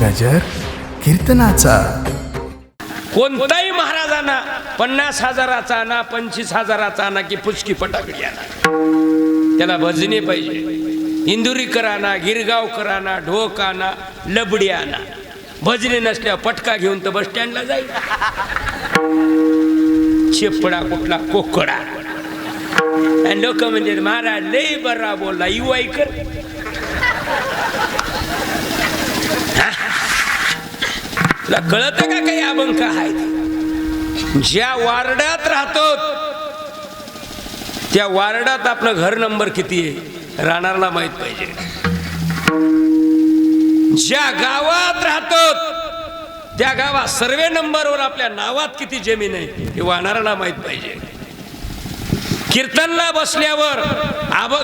गजर कीर्तनाचा. कोणताही महाराजांना पन्नास हजाराचा आणा पंचवीस हजाराचा आणा की पुचकी फटाकडी आणा. त्याला भजने पाहिजे. इंदुरीकर आणा गिरगावकर आणा ढोक आणा लबडी आणा. भजने नसल्यावर पटका घेऊन तर बस स्टँडला जाईल. शेपडा कुठला? कोकडा आणि लोक म्हणजे महाराज लय बरा बोलला युवाईकर तुला कळत का काही अभंग आहेत? ज्या वार्डात राहतो त्या वार्डात आपलं घर नंबर किती आहे? राहणारला माहीत पाहिजे. ज्या गावात राहतो त्या गावात सर्वे नंबरवर आपल्या नावात किती जमीन आहे हे वाहणाऱ्याला माहीत पाहिजे. कीर्तनला बसल्यावर आब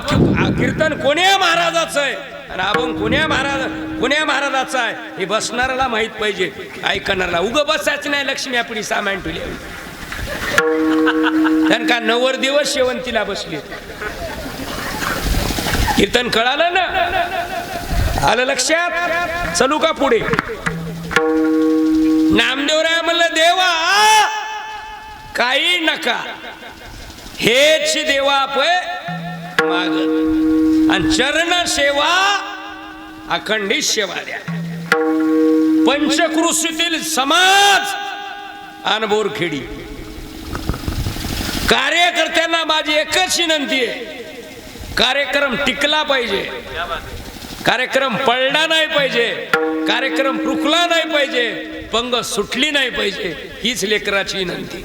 कीर्तन कोण्या महाराजाचं आहे. आणि पुण्या महाराज पुण्या महाराजाचं आहे? हे बसणाऱ्याला माहीत पाहिजे ऐकणाऱ्याला. उग बसायचं नाही लक्ष्मी आपली सामान ठेवली. त्यानं का नवर दिवस शेवंतीला बसली. कीर्तन कळालं ना? आलं लक्षात? चलू का पुढे? नामदेवराय म्हणलं देवा काही नका. हेच देवा पय माग. आणि चरण सेवा अखंडित द्या पंचकृषीतील समाज अनबोरखेडी कार्यकर्त्यांना माझी एकच विनंती आहे. कार्यक्रम टिकला पाहिजे. कार्यक्रम पडला नाही पाहिजे. कार्यक्रम रुकला नाही पाहिजे. पंग सुटली नाही पाहिजे. हीच लेकराची विनंती.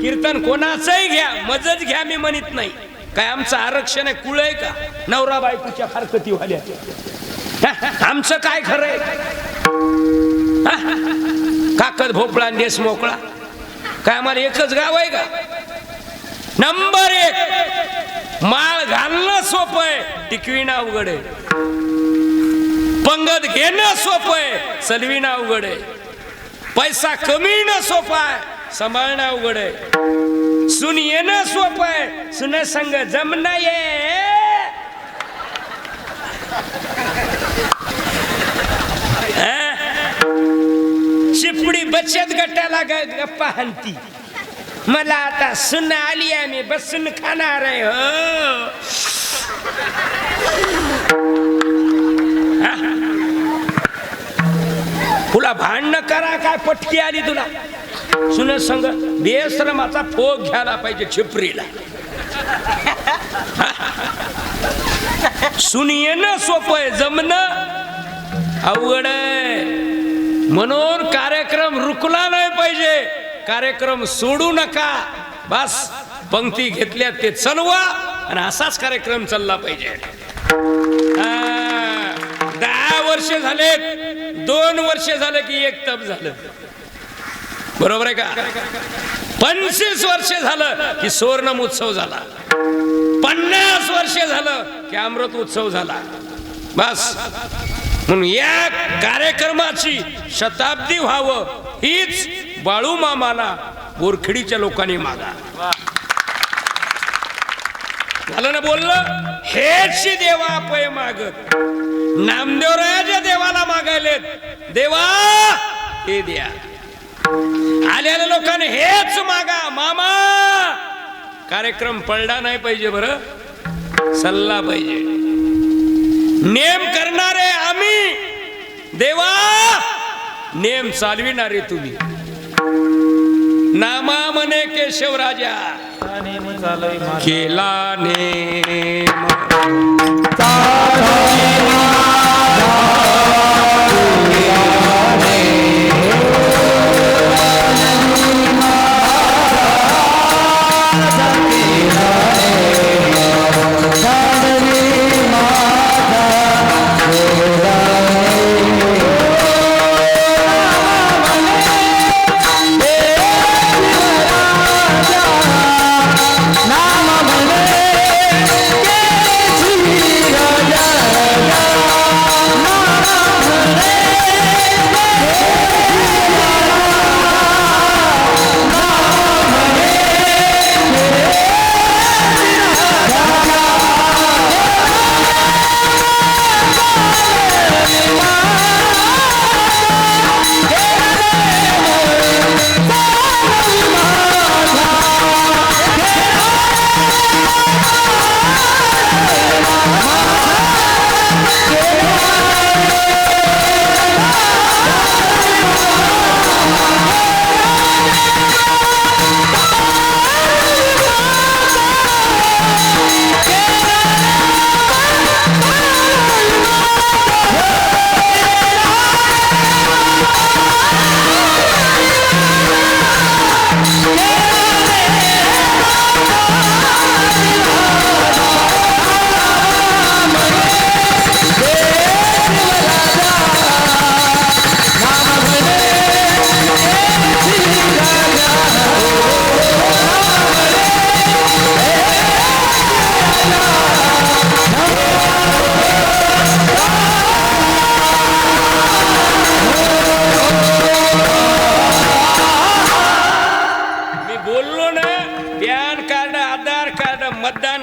कीर्तन कोणाचंही घ्या. मजच घ्या मी म्हणत नाही. काय आमचं आरक्षण आहे कुळ आहे का? नवरा बायकोच्या फारकती वाल्या आमचं काय खरंय काकद भोपळा आणि देश मोकळा. काय आम्हाला एकच गाव आहे का? नंबर एक. माळ घालणं सोपं आहे टिकविणं अवघड आहे. पंगत घेणं सोपं आहे सलविणं अवघड आहे. पैसा कमीणं सोपं आहे सांभाळणं अवघड आहे. सुन येणं सोपं आहे सुन संग जमणं ये चिपडी बचत गटाला ग- गप्पा हंती. मला आता सुन आली आहे मी बसून खाणार आहे हो? तुला भांडणं करा काय पटकी आली तुला? सुन संग बेश्रमाचा फोग घ्यायला पाहिजे छिपरीला. सुन येणं सोपं आहे जमणं अवघड आहे. म्हणून कार्यक्रम रुकला नाही पाहिजे. कार्यक्रम सोडू नका. बस पंक्ती घेतल्या ते चलवा आणि असाच कार्यक्रम चालला पाहिजे. दहा वर्ष झाले दोन वर्ष झाले की एक तप झालं. बरोबर आहे का? पंचवीस वर्ष झालं की सुवर्णम उत्सव झाला. पन्नास वर्ष झालं की अमृत उत्सव झाला. बस. म्हणून या कार्यक्रमाची शताब्दी व्हावं हीच बाळू मामाला बोरखिडीच्या लोकांनी मागा. झालं ना बोललं हेच देवा अपय मागत. नामदेवरायाच्या देवाला मागायलेत. देवा हे द्या. आलेल्या लोकांनी हेच मागा मामा! कार्यक्रम पडला नाही पाहिजे बरं. सल्ला पाहिजे. नेम करणारे आम्ही. देवा! नेम चालविणारे तुम्ही. नामा म्हणे केशवराजा केला नेम.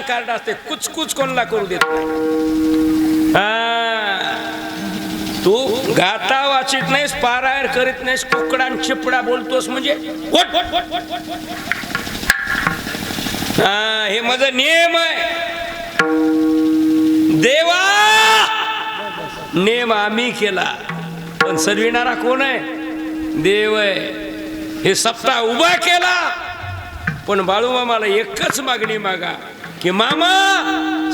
असते कुचकुच कोणाला करू देत तू गाता वाचित नाहीस पारायण करीत नाहीस कुकडा आणि चिपडा बोलतोस म्हणजे हे माझा नियम आहे. देवा! नेम आम्ही केला पण सजविणारा कोण आहे? देव आहे. हे सप्ताह उभा केला पण बाळूमामाला एकच मागणी मागा. की मामा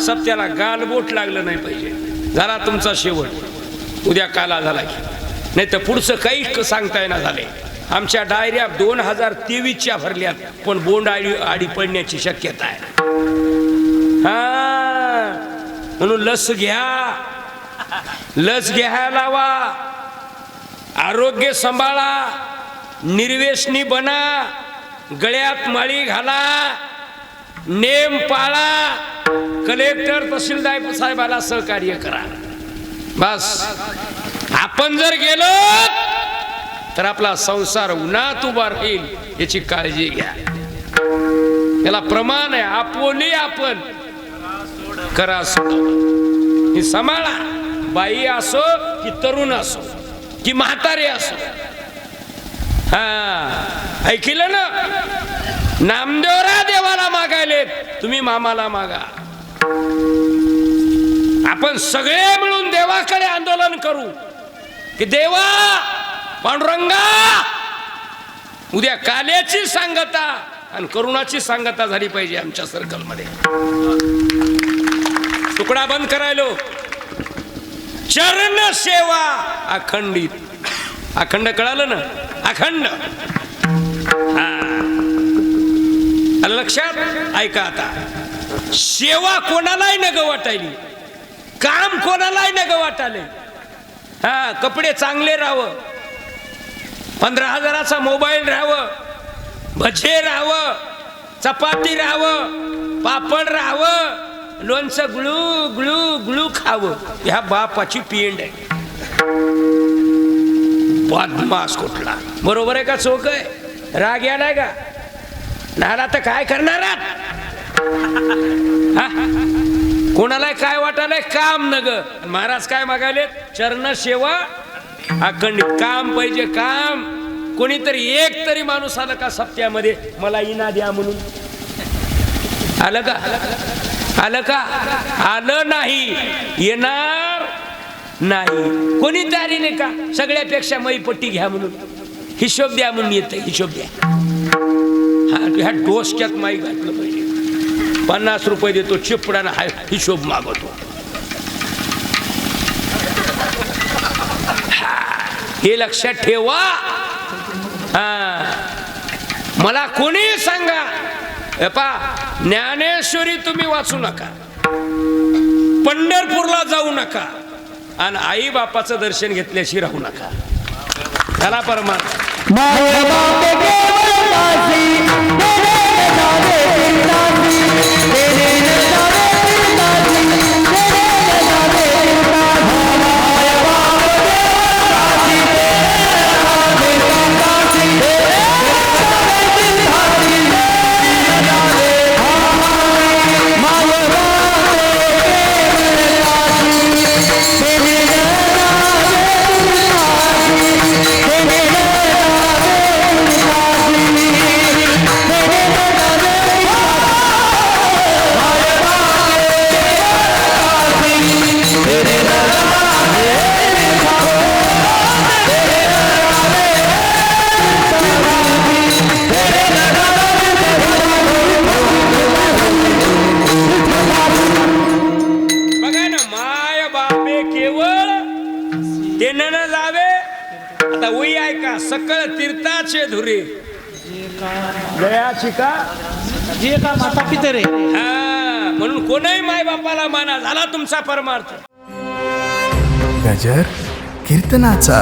सत्याला गालबोट लागलं नाही पाहिजे. झाला तुमचा शेवट. उद्या काला झाला की नाही तर पुढचं काही सांगता येणार झाले. आमच्या डायऱ्या दोन हजार तेवीसच्या भरल्यात पण बोंड आळी आडी पडण्याची शक्यता आहे. हा. म्हणून लस घ्या. लस घ्या लावा. आरोग्य सांभाळा. निर्वेशनी बना. गळ्यात माळी घाला. नेम पाळा कलेक्टर तहसीलदार साहेबाला सहकार्य करा. बस. आपण जर गेलो तर आपला संसार उन्हात उभा राहील याची काळजी घ्या. याला प्रमाण आहे आपोली आपण. करा सोडावं ही सांभाळा. बाई असो की तरुण असो की म्हातारे असो. हा ऐकलं ना? नामदेवरा देवाला मागायले तुम्ही मामाला मागा. आपण सगळे मिळून देवाकडे आंदोलन करू. की देवा पांडुरंगा उद्या काल्याची सांगता आणि करुणाची सांगता झाली पाहिजे आमच्या सर्कलमध्ये. तुकडा बंद करायलो. चरण सेवा अखंडित. अखंड कळालं ना? अखंड हा. आलं लक्षात ऐका आता. सेवा कोणालाही नग वाटायली. काम कोणालाही नग वाटाले. हा कपडे चांगले राहावं. पंधरा हजाराचा मोबाईल राहावं. भजे राहावं. चपाती राहावं. पापड राहावं. लोणचं गुळू गुळू गुळू खावं. ह्या बापाची पिंड आहे. बदमास कुठला? बरोबर आहे का चोख आहे? राग यालाय का? नाला तर काय करणार आहात? कोणाला काय वाटायला काम न ग महाराज काय मागायले चरण सेवा अखंड काम पाहिजे काम. कोणीतरी एक तरी माणूस आलं का सप्त्यामध्ये? मला इना द्या म्हणून. आलं का? आलं का? आलं नाही. येणार नाही. कोणी तयारी नाही का? सगळ्यापेक्षा मई पट्टी घ्या म्हणून. हिशोब द्या म्हणून येते हिशोब द्या. ह्या डोसक्यात माई घातलं पाहिजे. पन्नास रुपये देतो चिपडानं हाय हिशोब मागवतो. हे लक्षात ठेवा. हा. मला कोणी सांगा? हे पा ज्ञानेश्वरी तुम्ही वाचू नका. पंढरपूरला जाऊ नका. आणि आई बापाचं दर्शन घेतल्याशी राहू नका. चला परमात्मा. ते न जावे आता उई आहे का सकळ तीर्थाचे धुरे. गयाची का जे का माता पिता रे हा म्हणून कोणही माय बापाला माना झाला तुमचा परमार्थ. गजर कीर्तनाचा.